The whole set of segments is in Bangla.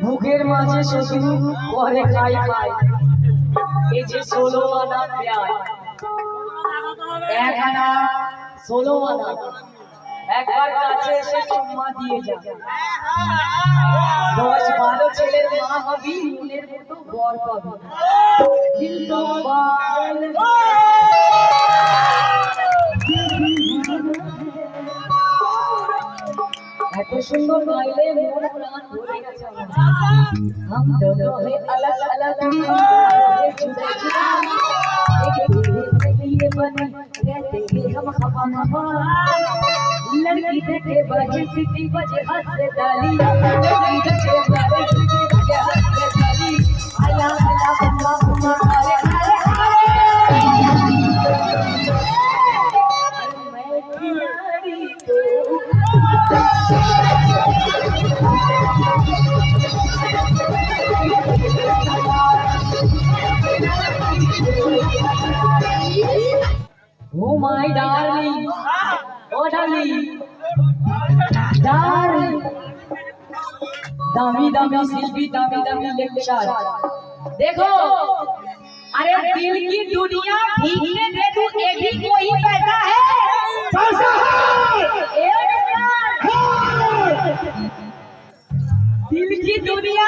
বুকের মাঝে শুধু করে খাই খাই এই যে ষোলো আনা আনা ষোলো আনা একবার কাছে এসে চুম্মা দিয়ে যা। দশ বারো ছেলের মা হবি, মনের মতো বর পাবি। কিন্তু सुंदर गाइले मोर प्राण भरे हम दोनों है अलग अलग एक दूल्हे के लिए बने रहते हैं हम खफा खफा लड़की देखे बजे सिटी बजे हाथ से डाली लड़की देखे बजे सिटी बजे हाथ से डाली आया आया बम्मा बम्मा आया मैं खिलाड़ी तो Oh my darling, oh darling, darling. दामी दामी शिल्पी दामी दामी लेक्चर देखो अरे दिल की दुनिया भीगने दे तू ये भी कोई पैसा है? पैसा है। दिल की दुनिया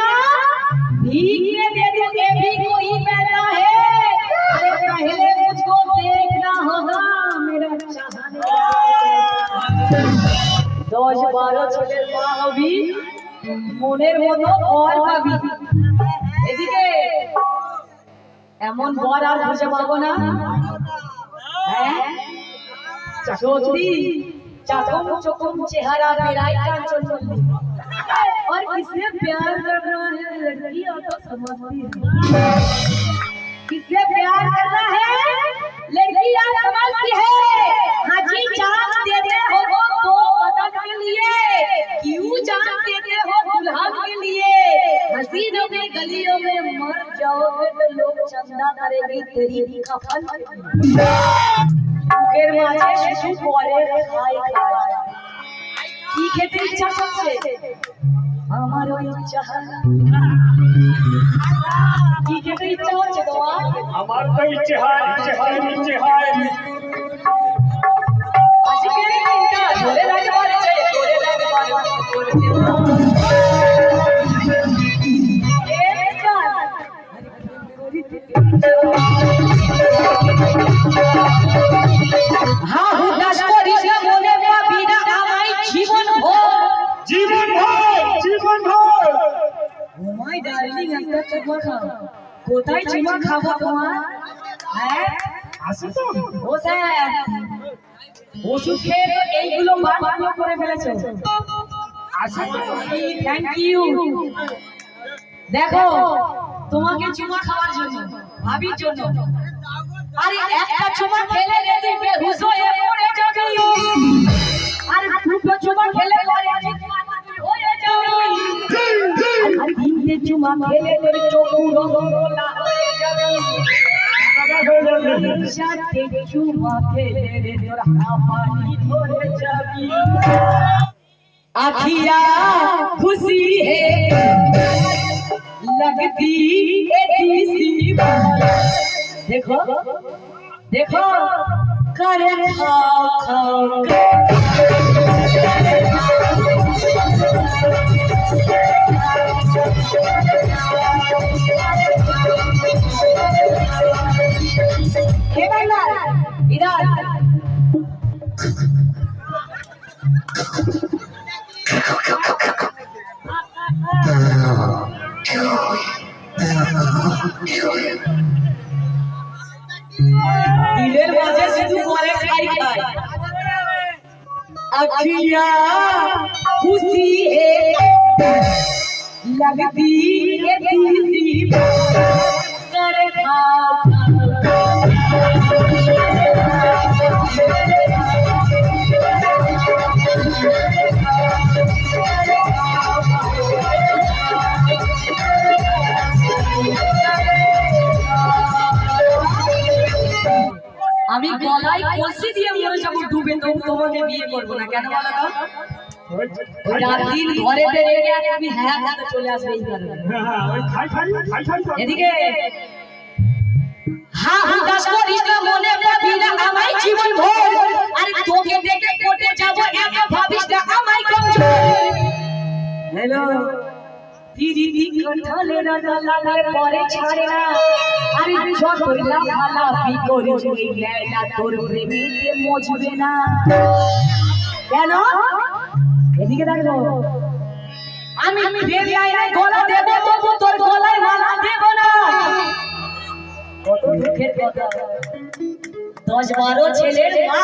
भीगने दे दो ये भी कोई पैसा है अरे पहले मुझको देखना होगा मेरा चाहने দশ বারো ছেলের মা হবি মনের মতো বর পাবি এদিকে এমন বর আর খুঁজে পাবো না হ্যাঁ সত্যি चाकुम चुकुम चेहरा मेरा कांचन और किसे प्यार कर रहा है? लड़की और तो समझती है। किसे प्यार कर रहा है? लड़की आप समझती है। हाँ जी जान देते हो तो पता के लिए। क्यों जान देते हो दुल्हा के लिए? हसीनों में, गलियों में मर जाओगे तो लोग चंदा करेंगे तेरी कफन বুকের মাঝে শুধু বলে খাই খাই কি খেতে ইচ্ছা করছে? আমার ইচ্ছা কি খেতে ইচ্ছা হচ্ছে তোমার? আমার তো ইচ্ছে হয় ইচ্ছে হয় ইচ্ছে হয়। ডার্লিং একটা চুমা খাও। কোথায় চুমা খাব তোমার? হ্যাঁ? আসি তো। ও স্যার ওষুধ খেয়ে এইগুলো বাটগুলো করে ফেলেছে। আসি তো। থ্যাংক ইউ দেখো তোমাকে চুমা খাওয়ার জন্য ভাবির জন্য। আরে একটা চুমা তিনটে চুমা খেলে তোর চোখ রসগোল্লা হয়ে যাবে চারটে চুমা খেলে রে তোর হাঁপানি ধরে যাবি आखिया खुशी है लगती है तीसरी बार देखो देखो करे खाओ खाओ के बंदा इधर দিলের মাঝে শুধু করে খাই খাই अखिया खुशी है लगती है तीसरी कर खाओ আমি গলায় কলসি দিয়ে মরে যাবো ডুবে তবু তোমাকে বিয়ে করবো না কেন বলো তো ওই রাত দিন হ্যাঁ হ্যাঁ চলে আসবে এই কারণে। ওই খাই খাই খাই খাই করে। এদিকে হা হুদাস করিস না মনে পাবি না আমায় জীবন ভর। আরে তোকে দেখে কোটে যাব এত ভাবিস না আমায় কমজোর হ্যালো। দিদি কঠালে পরে ছাড়ে না। আরে যতই লাফালাফি করিস এই লেলা তোর প্রেমেতে মজবে না। কেন? এদিকে দেখো আমি লাইনে গলা দেব তবু তোর গলায় মালা দেব না। কত দুঃখের কথা। দশ বারো ছেলের মা।